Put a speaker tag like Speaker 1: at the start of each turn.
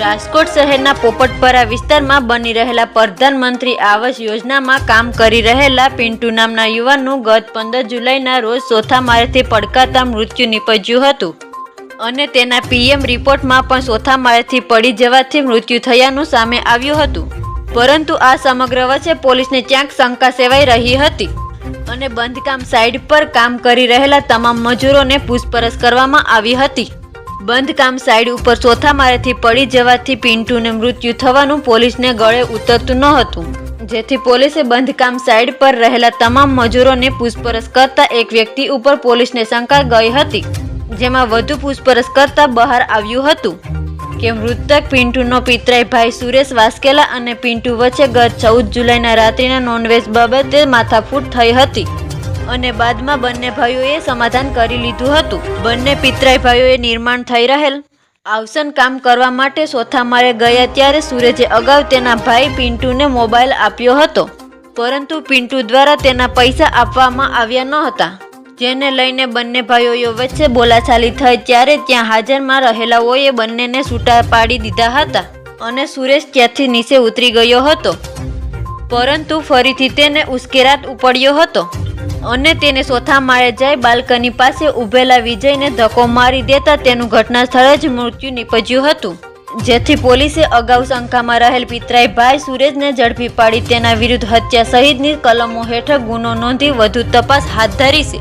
Speaker 1: રાજકોટ શહેરના પોપટપરા વિસ્તારમાં બની રહેલા પ્રધાનમંત્રી આવાસ યોજનામાં કામ કરી રહેલા પિન્ટુ નામના યુવાનનું ગત પંદર જુલાઈના રોજ ચોથા માળેથી પડકાતા મૃત્યુ નીપજ્યું હતું. અને તેના પીએમ રિપોર્ટમાં પણ ચોથા માળેથી પડી જવાથી મૃત્યુ થયાનું સામે આવ્યું હતું. પરંતુ આ સમગ્ર વચ્ચે પોલીસને ક્યાંક શંકા સેવાઈ રહી હતી. અને બંધકામ સાઇટ પર કામ કરી રહેલા તમામ મજૂરોને પૂછપરછ કરવામાં આવી હતી. બંધકામ સાઇડ ઉપર ચોથા માળેથી પડી જવાથી પિન્ટુને મૃત્યુ થવાનું પોલીસને ગળે ઉતરતું ન હતું. જેથી પોલીસે બંધકામ સાઇડ પર રહેલા તમામ મજૂરોને પૂછપરછ કરતા એક વ્યક્તિ ઉપર પોલીસને શંકા ગઈ હતી, જેમાં વધુ પૂછપરછ કરતા બહાર આવ્યું હતું કે મૃતક પિન્ટુનો પિતરાઈ ભાઈ સુરેશ વાસ્કેલા અને પિન્ટુ વચ્ચે ગત ચૌદ જુલાઈના રાત્રિના નોનવેજ બાબતે માથાફૂટ થઈ હતી. અને બાદમાં બંને ભાઈઓએ સમાધાન કરી લીધું હતું. બંને પિતરાઈ ભાઈઓએ નિર્માણ થઈ રહેલ આવસન કામ કરવા માટે ચોથા માળે ગયા ત્યારે સુરજે અગાઉ તેના ભાઈ પિન્ટુને મોબાઈલ આપ્યો હતો. પરંતુ પિન્ટુ દ્વારા તેના પૈસા આપવામાં આવ્યા ન હતા. જેને લઈને બંને ભાઈઓ વચ્ચે બોલાચાલી થઈ ત્યારે ત્યાં હાજરમાં રહેલાઓએ બંનેને છૂટા પાડી દીધા હતા અને સુરેશ ત્યાંથી નીચે ઉતરી ગયો હતો. પરંતુ ફરીથી તેને ઉશ્કેરાટ ઉપડ્યો હતો. અને તેને ચોથા માળે જઈ બાલ્કની પાસે ઊભેલા વિજયને ધક્કો મારી દેતા તેનું ઘટના સ્થળે જ મૃત્યુ નીપજ્યું હતું. જેથી પોલીસે અગાઉ શંકામાં રહેલ પિતરાઈ ભાઈ સુરેજને ઝડપી પાડી તેના વિરુદ્ધ હત્યા સહિતની કલમો હેઠળ ગુનો નોંધી વધુ તપાસ હાથ ધરી છે.